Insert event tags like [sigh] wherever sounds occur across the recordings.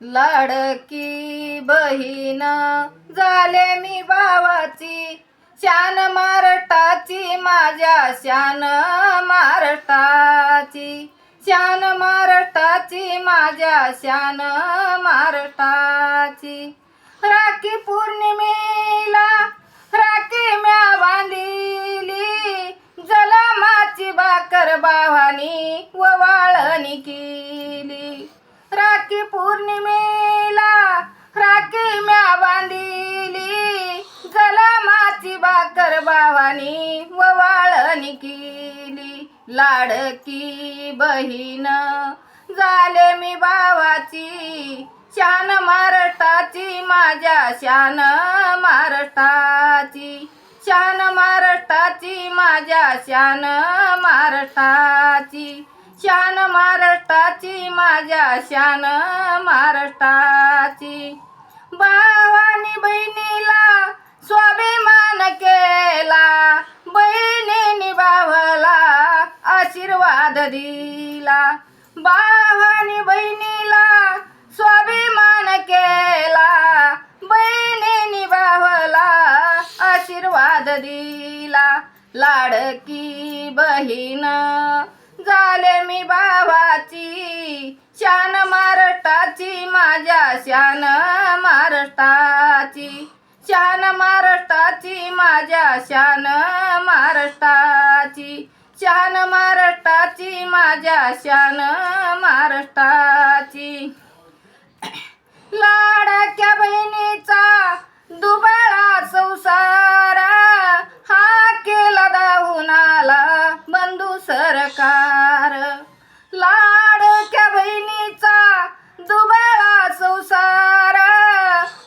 लाडकी बहीण झाले मी भावाची शान मारटाची माझ्या शान मारटाची शान मारटाची माझ्या शान मारटाची. राखी पौर्णिमेला राखी म्या बांधिली जलमाची भाकर भावानी व वाळणी केली. राखी पौर्णिमेला राखी म्या बांधिली. जलमाची बाकर भावानी व वाळणी केली लाडकी बहीण झाले मी भावाची शान महाराष्ट्राची माझ्या शान महाराष्ट्राची. शान महाराष्ट्राची माझ्या शान महाराष्ट्राची. शान महाराष्ट्राची माझ्या शान महाराष्ट्राची. भावानी बहिणीला स्वाभिमान केला बहिणीने भावाला आशीर्वाद दिला. भावानी बहिणीला स्वाभिमान केला बहिणीने भावाला आशीर्वाद दिला. लाडकी बहीण भावाची शान महाराष्ट्राची माझ्या शान महाराष्ट्राची. शान महाराष्ट्राची माझ्या शान महाराष्ट्राची. शान महाराष्ट्राची माझ्या शान महाराष्ट्रा लाडक्या बहिणीचा दुबळा संसार.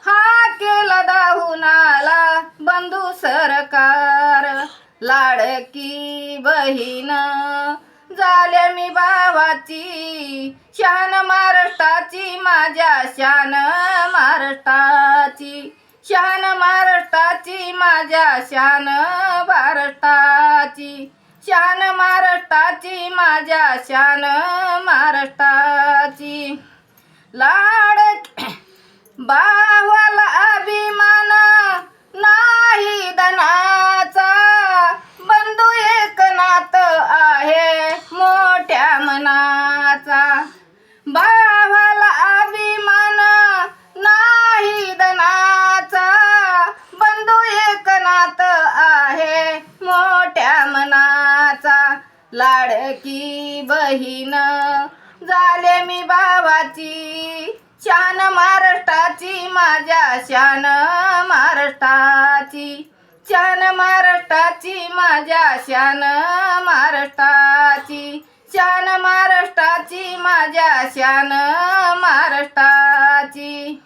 हा केला दाहुनाला बंधू सरकार. लाडकी बहीण झाल्या मी भावाची शान महाराष्ट्राची माझ्या शान महाराष्ट्राची. शान महाराष्ट्राची माझ्या शान महाराष्ट्राची. शान महाराष्ट्राची माझ्या शान महाराष्ट्राची. लाड [clears throat] बावाला अभिमान नाही धनाचा. बंधू एक नात आहे मोठ्या मनाचा. भावाला अभिमान नाही धनाचा. बंधू एक नात आहे मोठ्या मना लाडकी बहीण. झाले मी भावाची शान महाराष्ट्राची माझ्या शान महाराष्ट्राची शान महाराष्ट्राची माझ्या शान महाराष्ट्राची शान महाराष्ट्राची माझ्या शान महाराष्ट्राची